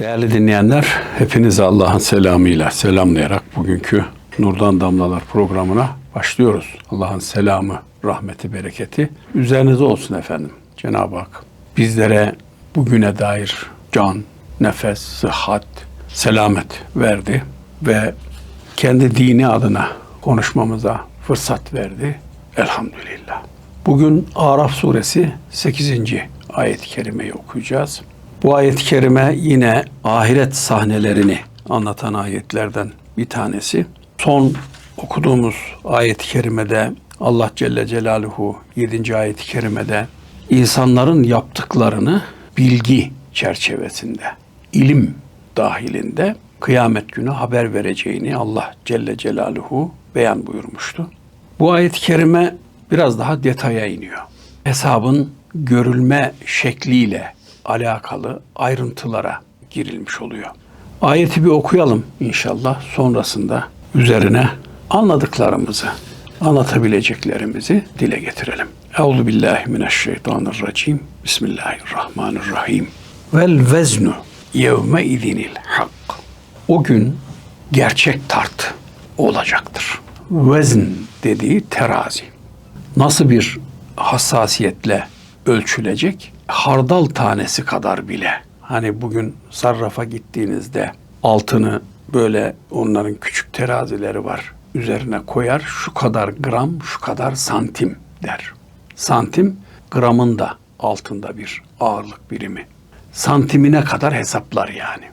Değerli dinleyenler, hepinizi Allah'ın selamıyla selamlayarak bugünkü Nurdan Damlalar programına başlıyoruz. Allah'ın selamı, rahmeti, bereketi üzerinize olsun efendim. Cenab-ı Hak bizlere bugüne dair can, nefes, sıhhat, selamet verdi ve kendi dini adına konuşmamıza fırsat verdi. Elhamdülillah. Bugün Araf suresi 8. ayet-i kerimeyi okuyacağız. Bu ayet-i kerime yine ahiret sahnelerini anlatan ayetlerden bir tanesi. Son okuduğumuz ayet-i kerimede Allah Celle Celaluhu 7. ayet-i kerimede insanların yaptıklarını bilgi çerçevesinde, ilim dahilinde kıyamet günü haber vereceğini Allah Celle Celaluhu beyan buyurmuştu. Bu ayet-i kerime biraz daha detaya iniyor. Hesabın görülme şekliyle alakalı ayrıntılara girilmiş oluyor. Ayeti bir okuyalım inşallah. Sonrasında üzerine anladıklarımızı, anlatabileceklerimizi dile getirelim. Euzu billahi mineşşeytanirracim. Bismillahirrahmanirrahim. Vel veznu yevme idinil hak. O gün gerçek tart olacaktır. Vezn dediği terazi. Nasıl bir hassasiyetle ölçülecek? Hardal tanesi kadar bile. Hani bugün sarrafa gittiğinizde altını böyle onların küçük terazileri var. Üzerine koyar şu kadar gram, şu kadar santim der. Santim gramın da altında bir ağırlık birimi. Santimine kadar hesaplar yani.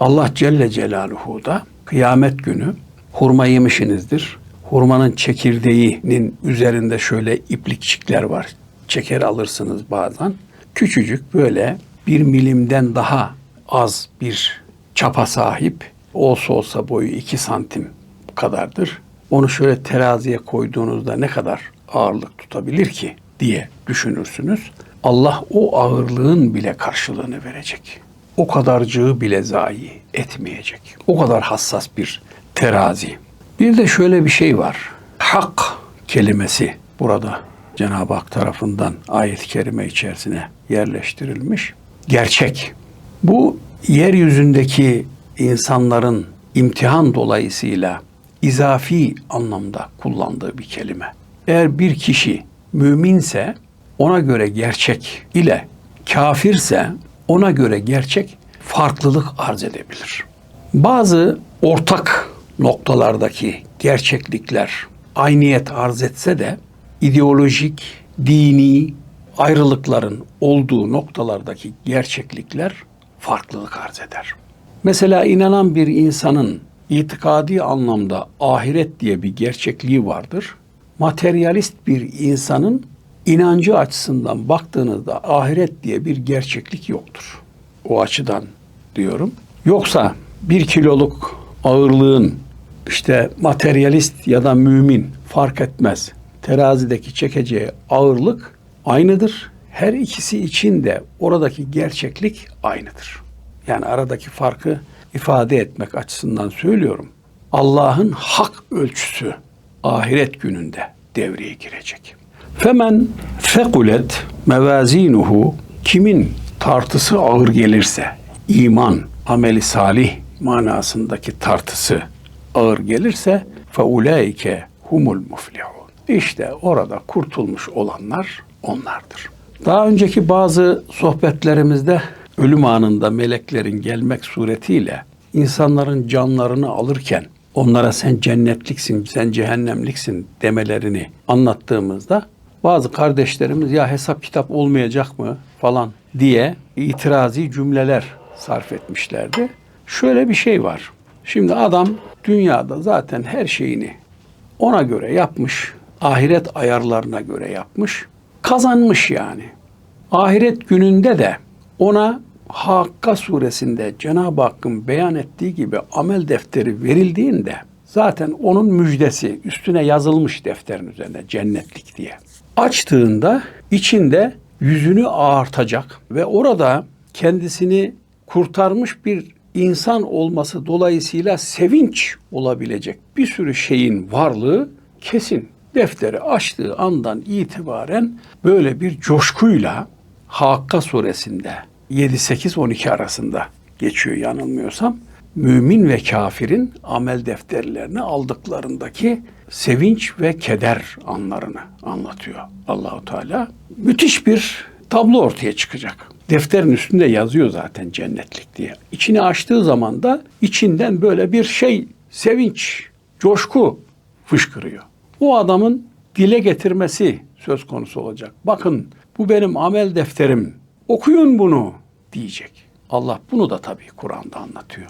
Allah Celle Celaluhu da kıyamet günü hurma yemişsinizdir. Hurmanın çekirdeğinin üzerinde şöyle iplikçikler var. Çeker alırsınız bazen. Küçücük böyle bir milimden daha az bir çapa sahip olsa olsa boyu iki santim kadardır. Onu şöyle teraziye koyduğunuzda ne kadar ağırlık tutabilir ki diye düşünürsünüz. Allah o ağırlığın bile karşılığını verecek. O kadarcığı bile zayi etmeyecek. O kadar hassas bir terazi. Bir de şöyle bir şey var. Hak kelimesi burada Cenab-ı Hak tarafından ayet-i kerime içerisine yerleştirilmiş. Gerçek. Bu yeryüzündeki insanların imtihan dolayısıyla izafi anlamda kullandığı bir kelime. Eğer bir kişi müminse ona göre gerçek ile kafirse ona göre gerçek farklılık arz edebilir. Bazı ortak noktalardaki gerçeklikler ayniyet arz etse de ideolojik, dini ayrılıkların olduğu noktalardaki gerçeklikler farklılık arz eder. Mesela inanan bir insanın itikadi anlamda ahiret diye bir gerçekliği vardır. Materyalist bir insanın inancı açısından baktığınızda ahiret diye bir gerçeklik yoktur. O açıdan diyorum. Yoksa bir kiloluk ağırlığın işte materyalist ya da mümin fark etmez. Terazideki çekeceği ağırlık aynıdır. Her ikisi için de oradaki gerçeklik aynıdır. Yani aradaki farkı ifade etmek açısından söylüyorum. Allah'ın hak ölçüsü ahiret gününde devreye girecek. Femen fekulet mevazinuhu kimin tartısı ağır gelirse iman, ameli salih manasındaki tartısı ağır gelirse feulaike humul muflihun. İşte orada kurtulmuş olanlar onlardır. Daha önceki bazı sohbetlerimizde ölüm anında meleklerin gelmek suretiyle insanların canlarını alırken onlara sen cennetliksin, sen cehennemliksin demelerini anlattığımızda bazı kardeşlerimiz ya hesap kitap olmayacak mı falan diye itirazi cümleler sarf etmişlerdi. Şöyle bir şey var. Şimdi adam dünyada zaten her şeyini ona göre yapmış, ahiret ayarlarına göre yapmış, kazanmış yani. Ahiret gününde de ona Hakka suresinde Cenab-ı Hakk'ın beyan ettiği gibi amel defteri verildiğinde zaten onun müjdesi üstüne yazılmış defterin üzerinde cennetlik diye. Açtığında içinde yüzünü ağartacak ve orada kendisini kurtarmış bir insan olması dolayısıyla sevinç olabilecek bir sürü şeyin varlığı kesin. Defteri açtığı andan itibaren böyle bir coşkuyla Hakka suresinde 7-8-12 arasında geçiyor yanılmıyorsam. Mümin ve kafirin amel defterlerini aldıklarındaki sevinç ve keder anlarını anlatıyor Allahu Teala. Müthiş bir tablo ortaya çıkacak. Defterin üstünde yazıyor zaten cennetlik diye. İçini açtığı zaman da içinden böyle bir şey, sevinç, coşku fışkırıyor. O adamın dile getirmesi söz konusu olacak. Bakın bu benim amel defterim. Okuyun bunu diyecek. Allah bunu da tabii Kur'an'da anlatıyor.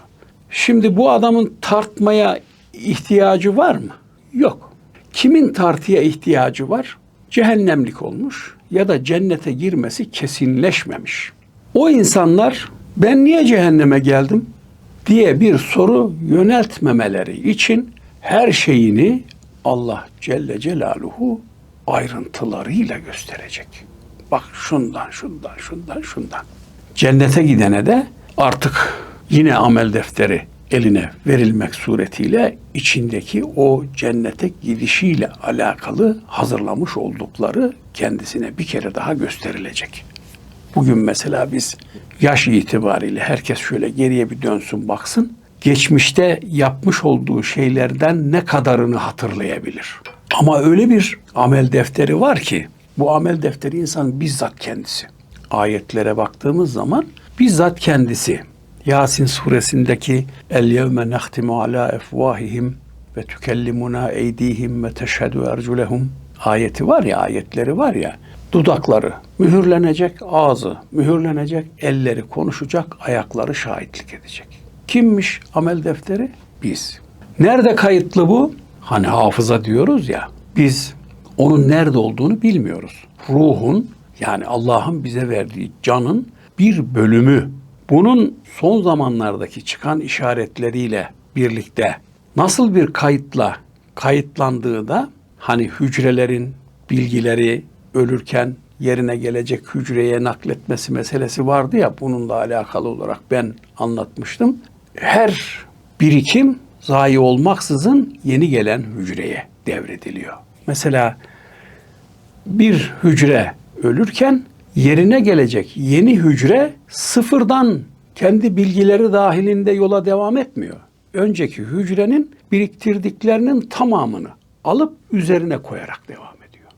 Şimdi bu adamın tartmaya ihtiyacı var mı? Yok. Kimin tartıya ihtiyacı var? Cehennemlik olmuş ya da cennete girmesi kesinleşmemiş. O insanlar ben niye cehenneme geldim diye bir soru yöneltmemeleri için her şeyini Allah Celle Celaluhu ayrıntılarıyla gösterecek. Bak şundan, şundan, şundan, şundan. Cennete gidene de artık yine amel defteri eline verilmek suretiyle içindeki o cennete gidişiyle alakalı hazırlamış oldukları kendisine bir kere daha gösterilecek. Bugün mesela biz yaş itibariyle herkes şöyle geriye bir dönsün baksın. Geçmişte yapmış olduğu şeylerden ne kadarını hatırlayabilir? Ama öyle bir amel defteri var ki bu amel defteri insan bizzat kendisi. Ayetlere baktığımız zaman bizzat kendisi. Yasin suresindeki El yevme nahtimu ala efvahihim ve tükellimuna eydihim ve teşhedü erculehum ayeti var ya ayetleri var ya dudakları mühürlenecek ağzı mühürlenecek elleri konuşacak ayakları şahitlik edecek. Kimmiş amel defteri? Biz. Nerede kayıtlı bu? Hani hafıza diyoruz ya. Biz onun nerede olduğunu bilmiyoruz. Ruhun yani Allah'ın bize verdiği canın bir bölümü. Bunun son zamanlardaki çıkan işaretleriyle birlikte nasıl bir kayıtla kayıtlandığı da hani hücrelerin bilgileri ölürken yerine gelecek hücreye nakletmesi meselesi vardı ya bununla alakalı olarak ben anlatmıştım. Her birikim zayi olmaksızın yeni gelen hücreye devrediliyor. Mesela bir hücre ölürken yerine gelecek yeni hücre sıfırdan kendi bilgileri dahilinde yola devam etmiyor. Önceki hücrenin biriktirdiklerinin tamamını alıp üzerine koyarak devam ediyor.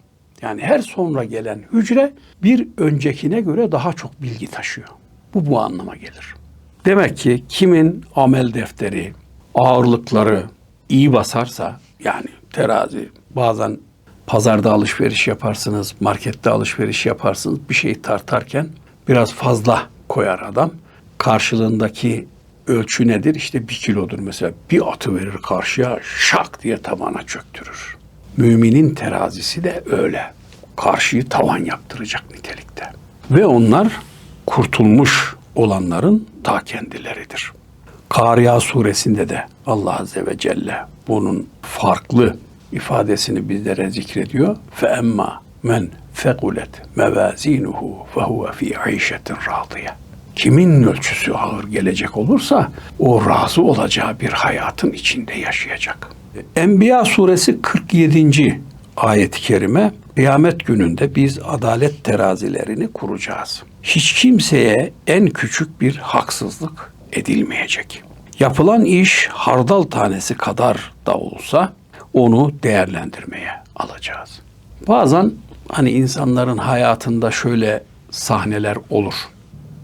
Yani her sonra gelen hücre bir öncekine göre daha çok bilgi taşıyor. Bu bu anlama gelir. Demek ki kimin amel defteri, ağırlıkları iyi basarsa yani terazi bazen pazarda alışveriş yaparsınız, markette alışveriş yaparsınız. Bir şeyi tartarken biraz fazla koyar adam. Karşılığındaki ölçü nedir? İşte bir kilodur mesela. Bir atı verir karşıya şak diye tavana çöktürür. Müminin terazisi de öyle. Karşıyı tavan yaptıracak nitelikte. Ve onlar kurtulmuş olanların ta kendileridir. Kariya suresinde de Allah Azze ve Celle bunun farklı ifadesini bizlere zikrediyor. Fe emma men fekulet mevazinuhu fe huve fi işetin radiye. Kimin ölçüsü ağır gelecek olursa o razı olacağı bir hayatın içinde yaşayacak. Enbiya suresi 47. ayet-i kerime kıyamet gününde biz adalet terazilerini kuracağız. Hiç kimseye en küçük bir haksızlık edilmeyecek. Yapılan iş hardal tanesi kadar da olsa onu değerlendirmeye alacağız. Bazen hani insanların hayatında şöyle sahneler olur.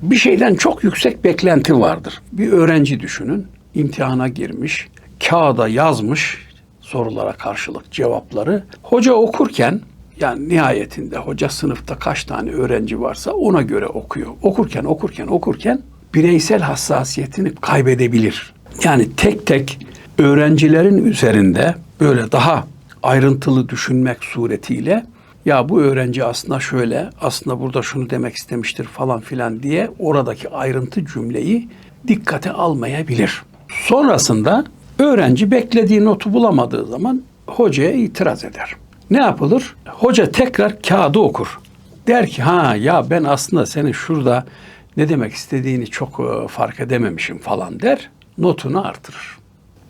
Bir şeyden çok yüksek beklenti vardır. Bir öğrenci düşünün, imtihana girmiş, kağıda yazmış sorulara karşılık cevapları. Hoca okurken yani nihayetinde hoca sınıfta kaç tane öğrenci varsa ona göre okuyor. Okurken okurken okurken bireysel hassasiyetini kaybedebilir. Yani tek tek öğrencilerin üzerinde böyle daha ayrıntılı düşünmek suretiyle ya bu öğrenci aslında şöyle, aslında burada şunu demek istemiştir falan filan diye oradaki ayrıntı cümleyi dikkate almayabilir. Sonrasında öğrenci beklediği notu bulamadığı zaman hocaya itiraz eder. Ne yapılır? Hoca tekrar kağıdı okur. Der ki ha ya ben aslında senin şurada ne demek istediğini çok e, fark edememişim falan der. Notunu artırır.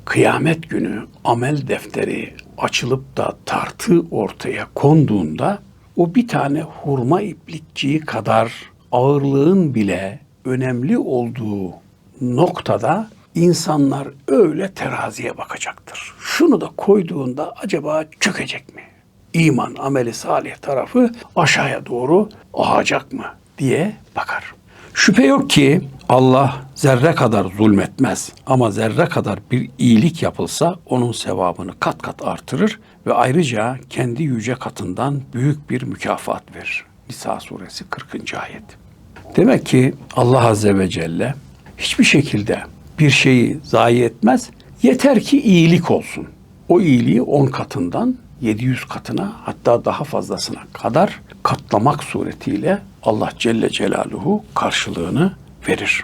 Kıyamet günü amel defteri açılıp da tartı ortaya konduğunda o bir tane hurma iplikçiği kadar ağırlığın bile önemli olduğu noktada insanlar öyle teraziye bakacaktır. Şunu da koyduğunda acaba çökecek mi? İman, ameli salih tarafı aşağıya doğru ahacak mı diye bakar. Şüphe yok ki Allah zerre kadar zulmetmez ama zerre kadar bir iyilik yapılsa onun sevabını kat kat artırır ve ayrıca kendi yüce katından büyük bir mükafat verir. Nisa suresi 40. ayet. Demek ki Allah Azze ve Celle hiçbir şekilde bir şeyi zayi etmez. Yeter ki iyilik olsun. O iyiliği 10 katından 700 katına hatta daha fazlasına kadar katlamak suretiyle Allah Celle Celaluhu karşılığını verir.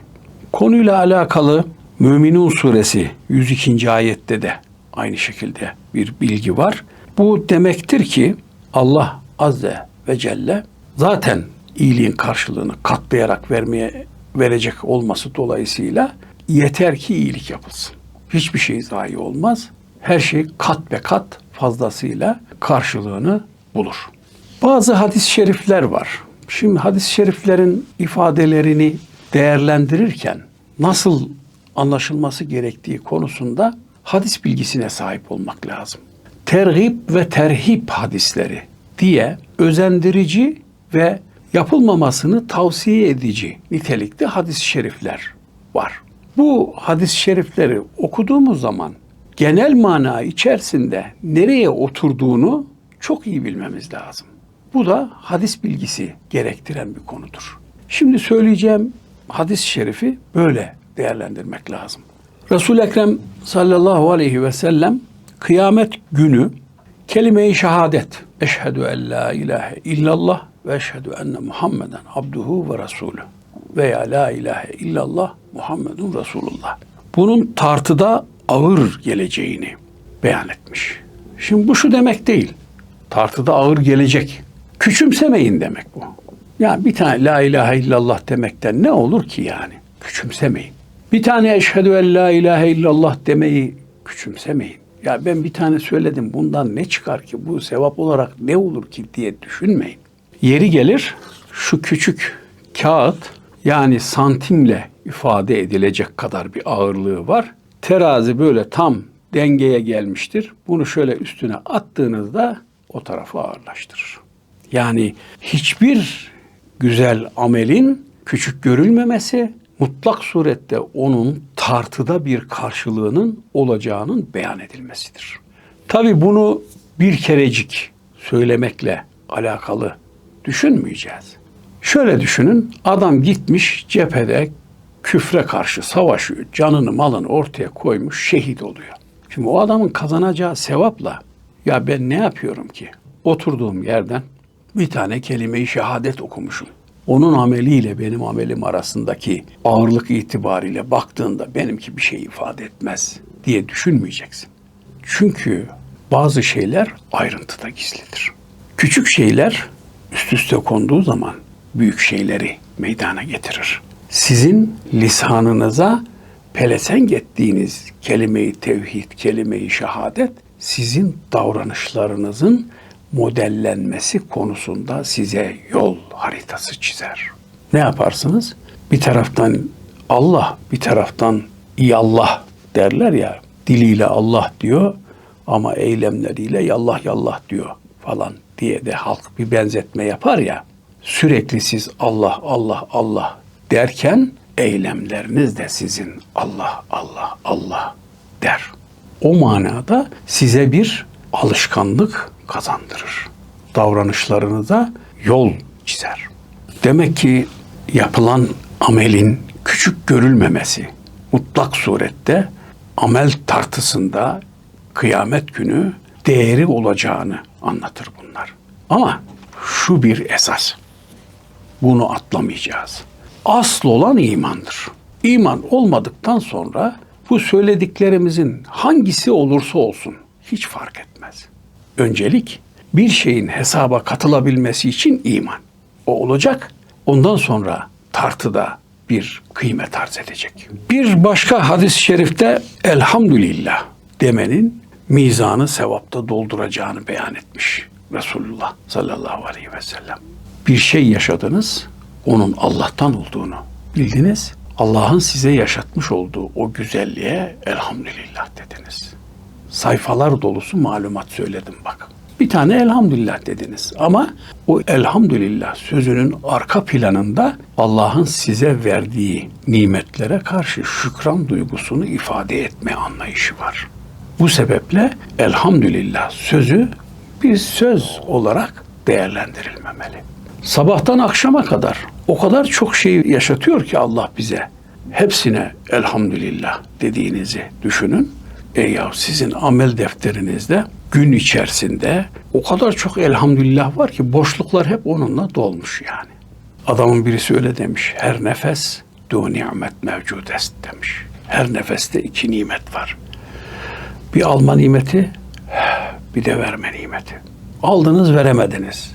Konuyla alakalı Müminun suresi 102. ayette de aynı şekilde bir bilgi var. Bu demektir ki Allah Azze ve Celle zaten iyiliğin karşılığını katlayarak vermeye verecek olması dolayısıyla yeter ki iyilik yapılsın. Hiçbir şey zayi olmaz. Her şey kat ve kat fazlasıyla karşılığını bulur. Bazı hadis-i şerifler var. Şimdi hadis-i şeriflerin ifadelerini değerlendirirken nasıl anlaşılması gerektiği konusunda hadis bilgisine sahip olmak lazım. Tergib ve terhip hadisleri diye özendirici ve yapılmamasını tavsiye edici nitelikte hadis-i şerifler var. Bu hadis-i şerifleri okuduğumuz zaman genel mana içerisinde nereye oturduğunu çok iyi bilmemiz lazım. Bu da hadis bilgisi gerektiren bir konudur. Şimdi söyleyeceğim hadis-i şerifi böyle değerlendirmek lazım. Resul Ekrem sallallahu aleyhi ve sellem kıyamet günü kelime-i şehadet eşhedü en la ilahe illallah ve eşhedü enne Muhammeden abduhu ve resulü veya la ilahe illallah Muhammedun Resulullah. Bunun tartıda ağır geleceğini beyan etmiş. Şimdi bu şu demek değil. Tartıda ağır gelecek. Küçümsemeyin demek bu. Yani bir tane la ilahe illallah demekten ne olur ki yani? Küçümsemeyin. Bir tane eşhedü en la ilahe illallah demeyi küçümsemeyin. Ya ben bir tane söyledim bundan ne çıkar ki bu sevap olarak ne olur ki diye düşünmeyin. Yeri gelir şu küçük kağıt yani santimle ifade edilecek kadar bir ağırlığı var. Terazi böyle tam dengeye gelmiştir. Bunu şöyle üstüne attığınızda o tarafı ağırlaştırır. Yani hiçbir güzel amelin küçük görülmemesi mutlak surette onun tartıda bir karşılığının olacağının beyan edilmesidir. Tabi bunu bir kerecik söylemekle alakalı düşünmeyeceğiz. Şöyle düşünün, adam gitmiş cephede küfre karşı savaşıyor, canını malını ortaya koymuş, şehit oluyor. Şimdi o adamın kazanacağı sevapla ya ben ne yapıyorum ki? Oturduğum yerden bir tane kelime-i şehadet okumuşum. Onun ameliyle benim amelim arasındaki ağırlık itibariyle baktığında benimki bir şey ifade etmez diye düşünmeyeceksin. Çünkü bazı şeyler ayrıntıda gizlidir. Küçük şeyler üst üste konduğu zaman büyük şeyleri meydana getirir. Sizin lisanınıza pelesenk ettiğiniz kelime-i tevhid, kelime-i şehadet sizin davranışlarınızın modellenmesi konusunda size yol haritası çizer. Ne yaparsınız? Bir taraftan Allah, bir taraftan Allah derler ya. Diliyle Allah diyor ama eylemleriyle yallah yallah diyor falan diye de halk bir benzetme yapar ya. Sürekli siz Allah Allah Allah derken eylemleriniz de sizin Allah Allah Allah der. O manada size bir alışkanlık kazandırır. Davranışlarınıza yol çizer. Demek ki yapılan amelin küçük görülmemesi mutlak surette amel tartısında kıyamet günü değeri olacağını anlatır bunlar. Ama şu bir esas. Bunu atlamayacağız. Asıl olan imandır. İman olmadıktan sonra bu söylediklerimizin hangisi olursa olsun hiç fark etmez. Öncelik bir şeyin hesaba katılabilmesi için iman. O olacak. Ondan sonra tartıda bir kıymet arz edecek. Bir başka hadis-i şerifte elhamdülillah demenin mizanı sevapta dolduracağını beyan etmiş Resulullah sallallahu aleyhi ve sellem. Bir şey yaşadınız, onun Allah'tan olduğunu bildiniz. Allah'ın size yaşatmış olduğu o güzelliğe elhamdülillah dediniz. Sayfalar dolusu malumat söyledim bak. Bir tane elhamdülillah dediniz. Ama o elhamdülillah sözünün arka planında Allah'ın size verdiği nimetlere karşı şükran duygusunu ifade etme anlayışı var. Bu sebeple elhamdülillah sözü bir söz olarak değerlendirilmemeli. Sabahtan akşama kadar o kadar çok şey yaşatıyor ki Allah bize. Hepsine elhamdülillah dediğinizi düşünün. E ya sizin amel defterinizde gün içerisinde o kadar çok elhamdülillah var ki boşluklar hep onunla dolmuş yani. Adamın birisi öyle demiş. Her nefes du nimet mevcudest demiş. Her nefeste iki nimet var. Bir alma nimeti, bir de verme nimeti. Aldınız veremediniz.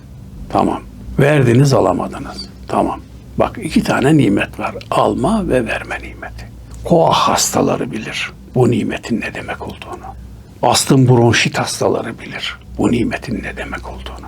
Tamam. Verdiniz alamadınız. Tamam. Bak iki tane nimet var. Alma ve verme nimeti. Koa hastaları bilir bu nimetin ne demek olduğunu. Astım bronşit hastaları bilir bu nimetin ne demek olduğunu.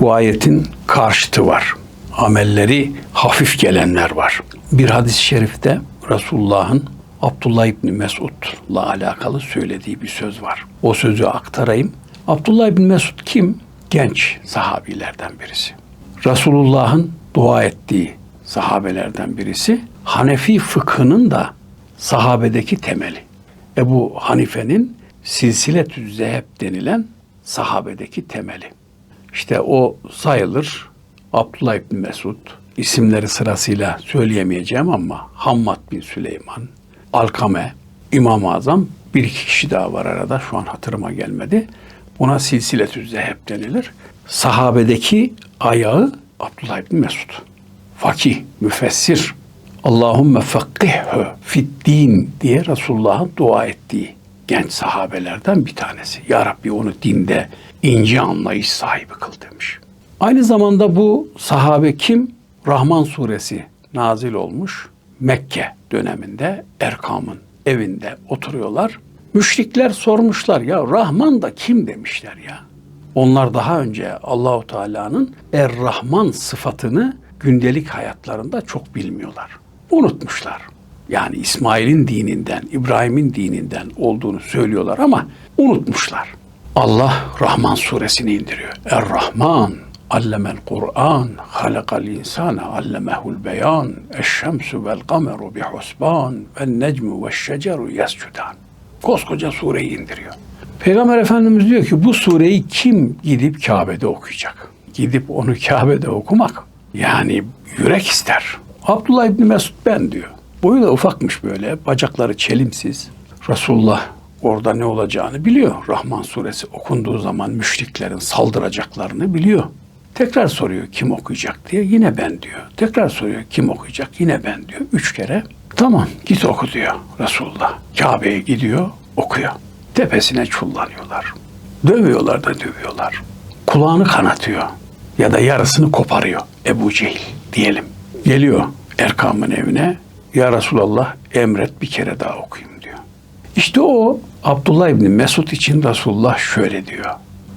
Bu ayetin karşıtı var. Amelleri hafif gelenler var. Bir hadis-i şerifte Resulullah'ın Abdullah İbni Mesud'la alakalı söylediği bir söz var. O sözü aktarayım. Abdullah İbni Mesud kim? Genç sahabilerden birisi. Resulullah'ın dua ettiği sahabelerden birisi. Hanefi fıkhının da sahabedeki temeli. Ebu Hanife'nin silsiletü zeheb denilen sahabedeki temeli. İşte o sayılır. Abdullah İbni Mesud, isimleri sırasıyla söyleyemeyeceğim ama Hammad bin Süleyman, Alkame, İmam-ı Azam bir iki kişi daha var arada şu an hatırıma gelmedi. Buna silsiletü zeheb denilir. Sahabedeki ayağı Abdullah İbni Mesud. Fakih, müfessir, Allahümme fakkihhu fid din diye Resulullah'ın dua ettiği genç sahabelerden bir tanesi. Ya Rabbi onu dinde ince anlayış sahibi kıl demiş. Aynı zamanda bu sahabe kim? Rahman suresi nazil olmuş. Mekke döneminde Erkam'ın evinde oturuyorlar. Müşrikler sormuşlar ya Rahman da kim demişler ya. Onlar daha önce Allahu Teala'nın Er-Rahman sıfatını gündelik hayatlarında çok bilmiyorlar. Unutmuşlar. Yani İsmail'in dininden, İbrahim'in dininden olduğunu söylüyorlar ama unutmuşlar. Allah Rahman suresini indiriyor. Er-Rahman allemel Kur'an halakal insana allemehul beyan eşşemsu vel kameru bihusban ve necmu ve şeceru yescudan. Koskoca sureyi indiriyor. Peygamber Efendimiz diyor ki bu sureyi kim gidip Kabe'de okuyacak? Gidip onu Kabe'de okumak yani yürek ister. Abdullah İbni Mesud ben diyor. Boyu da ufakmış böyle, bacakları çelimsiz. Resulullah orada ne olacağını biliyor. Rahman suresi okunduğu zaman müşriklerin saldıracaklarını biliyor. Tekrar soruyor kim okuyacak diye yine ben diyor. Tekrar soruyor kim okuyacak yine ben diyor. Üç kere tamam git oku diyor Resulullah. Kabe'ye gidiyor okuyor. Tepesine çullanıyorlar. Dövüyorlar da dövüyorlar. Kulağını kanatıyor ya da yarısını koparıyor Ebu Cehil diyelim. Geliyor Erkam'ın evine ya Resulallah emret bir kere daha okuyayım diyor. İşte o Abdullah İbni Mesud için Resulullah şöyle diyor.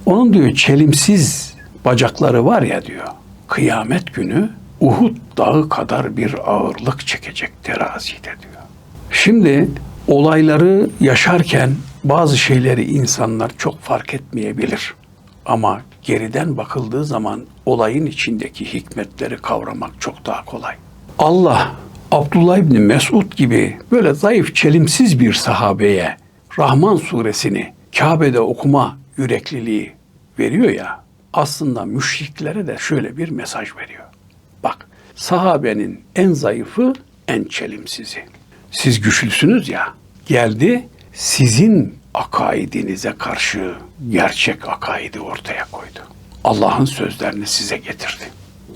Onun diyor çelimsiz bacakları var ya diyor. Kıyamet günü Uhud dağı kadar bir ağırlık çekecek terazide diyor. Şimdi olayları yaşarken bazı şeyleri insanlar çok fark etmeyebilir. Ama geriden bakıldığı zaman olayın içindeki hikmetleri kavramak çok daha kolay. Allah Abdullah İbni Mesud gibi böyle zayıf, çelimsiz bir sahabeye Rahman suresini Kabe'de okuma yürekliliği veriyor ya, aslında müşriklere de şöyle bir mesaj veriyor. Bak, sahabenin en zayıfı en çelimsizi. Siz güçlüsünüz ya, geldi sizin akaidinize karşı gerçek akaidi ortaya koydu. Allah'ın sözlerini size getirdi.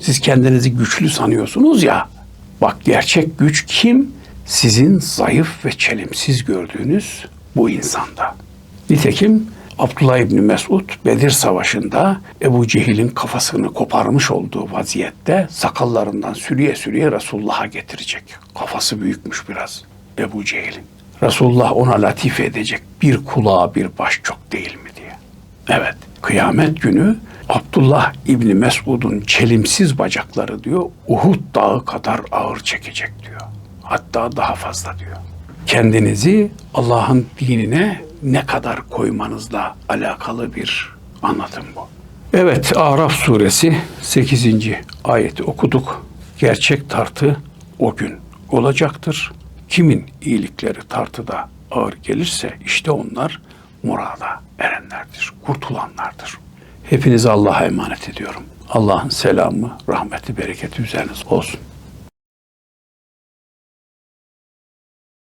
Siz kendinizi güçlü sanıyorsunuz ya, Bak gerçek güç kim? Sizin zayıf ve çelimsiz gördüğünüz bu insanda. Nitekim Abdullah İbni Mesud Bedir Savaşı'nda Ebu Cehil'in kafasını koparmış olduğu vaziyette sakallarından sürüye sürüye Resulullah'a getirecek. Kafası büyükmüş biraz Ebu Cehil'in. Resulullah ona latife edecek bir kulağı bir baş çok değil mi diye. Evet kıyamet günü Abdullah İbni Mesud'un çelimsiz bacakları diyor Uhud dağı kadar ağır çekecek diyor. hatta daha fazla diyor. Kendinizi Allah'ın dinine ne kadar koymanızla alakalı bir anlatım bu. Evet Araf suresi 8. ayeti okuduk. Gerçek tartı o gün olacaktır. Kimin iyilikleri tartıda ağır gelirse işte onlar murada erenlerdir, kurtulanlardır. Hepinizi Allah'a emanet ediyorum. Allah'ın selamı, rahmeti, bereketi üzeriniz olsun.